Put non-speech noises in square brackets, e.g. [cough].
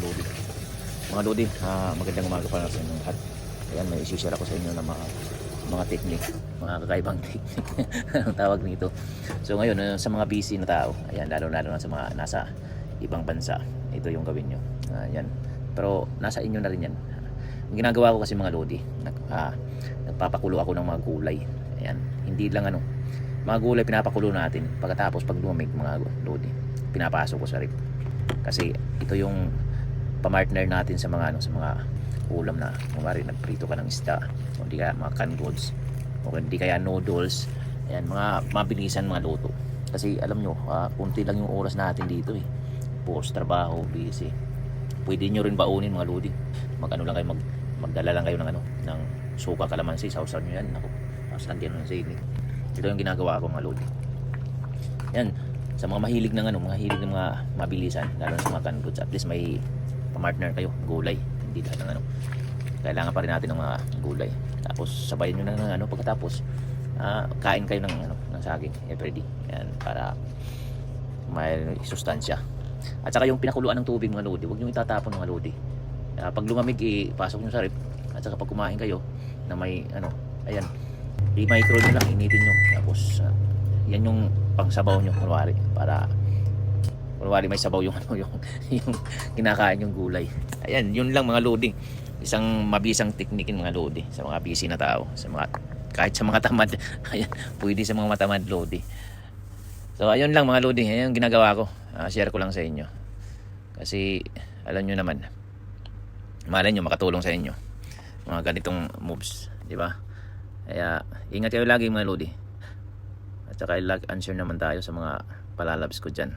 mga lodi. Mga lodi, ah, magandang umaga para sa inyo lahat. Ayan, may isi-share ako sa inyo ng mga mga technique, mga kakaibang technique. [laughs] Anong tawag nito? So ngayon, uh, sa mga busy na tao, ayan, lalo-lalo na sa mga nasa ibang bansa, ito yung gawin nyo. Ayan. Pero nasa inyo na rin yan. Ang ginagawa ko kasi mga lodi, nag, ah, nagpapakulo ako ng mga gulay. Ayan. Hindi lang ano, mga gulay pinapakulo natin. Pagkatapos pag lumamig mga lodi, pinapasok ko sa rip. Kasi ito yung pamartner natin sa mga ano, sa mga ulam na kumari nagprito ka ng isda o di kaya mga canned goods o di kaya noodles ayan mga mabilisan mga luto. Kasi alam nyo ah, kunti lang yung oras natin dito eh. Puros trabaho busy. Pwede nyo rin baunin mga lodi. Mag ano lang kayo mag, magdala lang kayo ng ano ng suka kalamansi sausaw nyo yan. Ako tapos lagyan ng sili. Ito yung ginagawa ko mga lodi. Yan sa mga mahilig ng ano mga hilig ng mga mabilisan lalo sa mga canned goods at least may partner kayo gulay. Hindi lahat ng ano. Kailangan pa rin natin ng mga gulay. Tapos sabayan nyo na ng ano pagkatapos ah, kain kayo ng ano ng saging everyday. Yan para may sustansya. At saka yung pinakuluan ng tubig mga lodi huwag nyo itatapon mga lodi. Ah, pag lumamig ipasok nyo sa rip. At saka pag kumain kayo na may ano ayan i-micro nyo lang initin nyo. Tapos ah, yan yung pangsabaw nyo kunwari para kunwari may sabaw yung [laughs] ano yung, yung kinakain yung gulay. Ayan yun lang mga loading. Isang mabisang teknikin mga lodi sa mga busy na tao sa mga kahit sa mga tamad. [laughs] Ayan pwede sa mga matamad lodi so ayun lang mga lodi ayan yung ginagawa ko. Ah, share ko lang sa inyo. Kasi alam nyo naman. Malay nyo makatulong sa inyo. Mga ganitong moves di ba? Kaya ingat kayo lagi mga lodi at saka and share naman tayo sa mga palalabs ko dyan